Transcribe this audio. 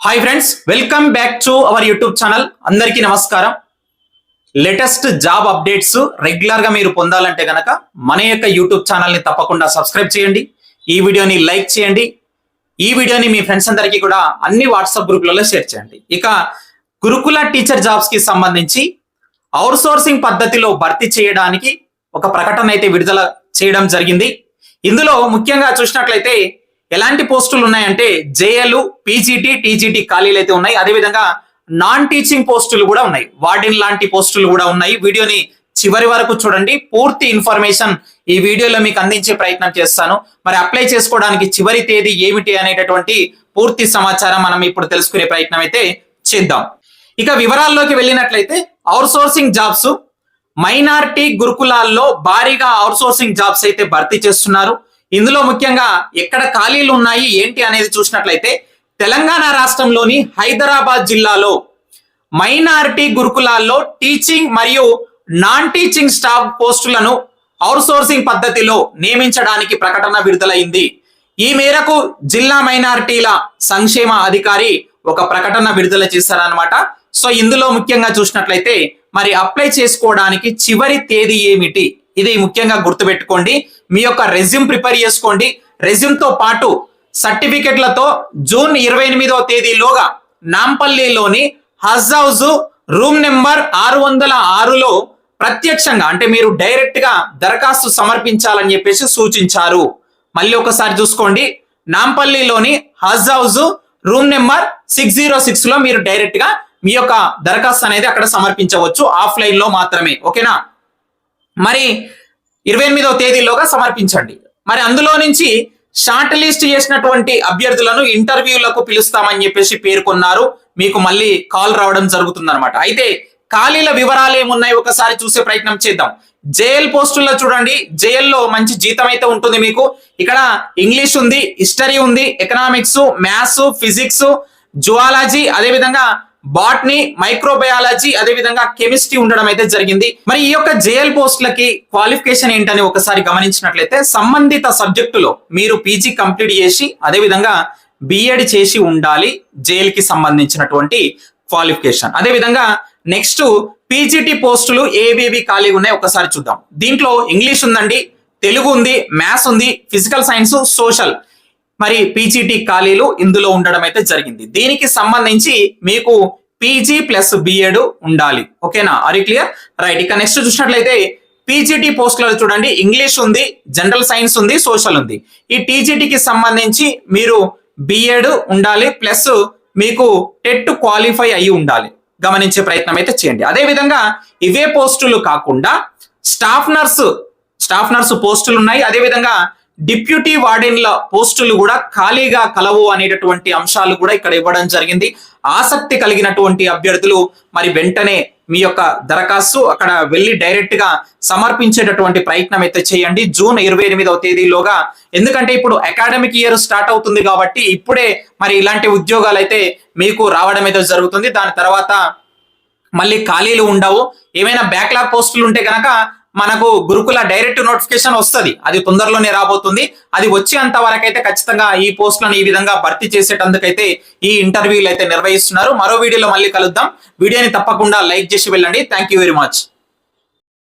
Hi friends welcome back to our YouTube channel అందరికీ నమస్కారం. Latest job updates రెగ్యులర్గా మీరు పొందాలంటే గనక మన యొక్క యూట్యూబ్ ఛానల్ని తప్పకుండా సబ్స్క్రైబ్ చేయండి. ఈ వీడియోని లైక్ చేయండి. ఈ వీడియోని మీ ఫ్రెండ్స్ అందరికీ కూడా అన్ని వాట్సాప్ గ్రూప్లలో షేర్ చేయండి. ఇక గురుకుల టీచర్ జాబ్స్కి సంబంధించి అవుట్ సోర్సింగ్ పద్ధతిలో భర్తీ చేయడానికి ఒక ప్రకటన అయితే విడుదల చేయడం జరిగింది. ఇందులో ముఖ్యంగా చూసినట్లయితే ఎలాంటి పోస్టులు ఉన్నాయంటే జేఎల్ పీజీటీ టీజీటీ ఖాళీలు అయితే ఉన్నాయి. అదేవిధంగా నాన్ టీచింగ్ పోస్టులు కూడా ఉన్నాయి. వార్డెన్ లాంటి పోస్టులు కూడా ఉన్నాయి. వీడియోని చివరి వరకు చూడండి. పూర్తి ఇన్ఫర్మేషన్ ఈ వీడియోలో మీకు అందించే ప్రయత్నం చేస్తాను. మరి అప్లై చేసుకోవడానికి చివరి తేదీ ఏమిటి అనేటటువంటి పూర్తి సమాచారం మనం ఇప్పుడు తెలుసుకునే ప్రయత్నం అయితే చేద్దాం. ఇక వివరాల్లోకి వెళ్ళినట్లయితే అవుట్సోర్సింగ్ జాబ్స్. మైనార్టీ గురుకులాల్లో భారీగా అవుట్ సోర్సింగ్ జాబ్స్ అయితే భర్తీ చేస్తున్నారు. ఇందులో ముఖ్యంగా ఎక్కడ ఖాళీలు ఉన్నాయి ఏంటి అనేది చూసినట్లయితే తెలంగాణ రాష్ట్రంలోని హైదరాబాద్ జిల్లాలో మైనారిటీ గురుకులాల్లో టీచింగ్ మరియు నాన్ టీచింగ్ స్టాఫ్ పోస్టులను అవుట్సోర్సింగ్ పద్ధతిలో నియమించడానికి ప్రకటన విడుదలైంది. ఈ మేరకు జిల్లా మైనారిటీల సంక్షేమ అధికారి ఒక ప్రకటన విడుదల చేశారనమాట సో ఇందులో ముఖ్యంగా చూసినట్లయితే మరి అప్లై చేసుకోవడానికి చివరి తేదీ ఏమిటి? ఇది ముఖ్యంగా గుర్తుపెట్టుకోండి. మీ యొక్క రెజ్యూమ్ ప్రిపేర్ చేసుకోండి. రెజ్యూమ్తో పాటు సర్టిఫికెట్లతో జూన్ ఇరవై ఎనిమిదవ తేదీలోగా నాంపల్లిలోని హజ్ హౌస్ రూమ్ నెంబర్ ఆరు వందల ఆరులో ప్రత్యక్షంగా అంటే మీరు డైరెక్ట్గా దరఖాస్తు సమర్పించాలని చెప్పేసి సూచించారు. మళ్ళీ ఒకసారి చూసుకోండి. నాంపల్లిలోని Haj house room number six zero సిక్స్లో మీరు డైరెక్ట్గా మీ యొక్క దరఖాస్తు అనేది అక్కడ సమర్పించవచ్చు. ఆఫ్లైన్లో మాత్రమే. ఓకేనా? మరి ఇరవై ఎనిమిదవ తేదీలోగా సమర్పించండి. మరి అందులో నుంచి షార్ట్ లిస్ట్ చేసినటువంటి అభ్యర్థులను ఇంటర్వ్యూలకు పిలుస్తామని చెప్పేసి పేర్కొన్నారు. మీకు మళ్ళీ కాల్ రావడం జరుగుతుంది అనమాట అయితే ఖాళీల వివరాలు ఏమున్నాయి? ఒకసారి చూసే ప్రయత్నం చేద్దాం. జేఎల్ పోస్టుల్లో చూడండి. జేఎల్లో మంచి జీతం అయితే ఉంటుంది మీకు. ఇక్కడ ఇంగ్లీష్ ఉంది హిస్టరీ ఉంది ఎకనామిక్స్ మ్యాథ్స్ ఫిజిక్స్ జువాలజీ అదేవిధంగా బాట్నీ మైక్రోబయాలజీ అదే విధంగా కెమిస్ట్రీ ఉండడం అయితే జరిగింది. మరి ఈ యొక్క జేఎల్ పోస్టులకి క్వాలిఫికేషన్ ఏంటని ఒకసారి గమనించినట్లయితే సంబంధిత సబ్జెక్టులో మీరు పీజీ కంప్లీట్ చేసి అదే విధంగా బిఎడ్ చేసి ఉండాలి జేఎల్కి సంబంధించినటువంటి క్వాలిఫికేషన్. అదే విధంగా నెక్స్ట్ పీజీటీ పోస్టులు ఏవేవి ఖాళీగా ఉన్నాయి ఒకసారి చూద్దాం. దీంట్లో ఇంగ్లీష్ ఉందండి తెలుగు ఉంది మ్యాథ్స్ ఉంది ఫిజికల్ సైన్స్ సోషల్. మరి పీజీటీ ఖాళీలు ఇందులో ఉండడం అయితే జరిగింది. దీనికి సంబంధించి మీకు పీజీ ప్లస్ బిఎడ్ ఉండాలి. ఓకేనా? అరి క్లియర్ రైట్ ఇక నెక్స్ట్ చూసినట్లయితే పీజీటీ పోస్టులలో చూడండి. ఇంగ్లీష్ ఉంది జనరల్ సైన్స్ ఉంది సోషల్ ఉంది. ఈ టీజీటీకి సంబంధించి మీరు బిఎడ్ ఉండాలి ప్లస్ మీకు టెట్ క్వాలిఫై అయి ఉండాలి. గమనించే ప్రయత్నం అయితే చేయండి. అదే విధంగా ఇవే పోస్టులు కాకుండా స్టాఫ్ నర్సు స్టాఫ్ నర్సు పోస్టులు ఉన్నాయి. అదే విధంగా డిప్యూటీ వార్డెన్ల పోస్టులు కూడా ఖాళీగా కలవు అనేటటువంటి అంశాలు కూడా ఇక్కడ ఇవ్వడం జరిగింది. ఆసక్తి కలిగినటువంటి అభ్యర్థులు మరి వెంటనే మీ యొక్క దరఖాస్తు అక్కడ వెళ్ళి డైరెక్ట్గా సమర్పించేటటువంటి ప్రయత్నం అయితే చేయండి. జూన్ ఇరవై ఎనిమిదవ తేదీలోగా ఎందుకంటే ఇప్పుడు అకాడమిక్ ఇయర్ స్టార్ట్ అవుతుంది కాబట్టి ఇప్పుడే మరి ఇలాంటి ఉద్యోగాలు అయితే మీకు రావడం అయితే జరుగుతుంది. దాని తర్వాత మళ్ళీ ఖాళీలు ఉండవు. ఏమైనా బ్యాక్లాగ్ పోస్టులు ఉంటే కనుక మనకు గురుకుల డైరెక్ట్ నోటిఫికేషన్ వస్తుంది. అది తొందరలోనే రాబోతుంది. అది వచ్చేంత వరకైతే ఖచ్చితంగా ఈ పోస్టులను ఈ విధంగా భర్తీ చేసేటందుకైతే ఈ ఇంటర్వ్యూలు అయితే నిర్వహిస్తున్నారు. మరో వీడియోలో మళ్ళీ కలుద్దాం. వీడియోని తప్పకుండా లైక్ చేసి వెళ్ళండి. Thank you very much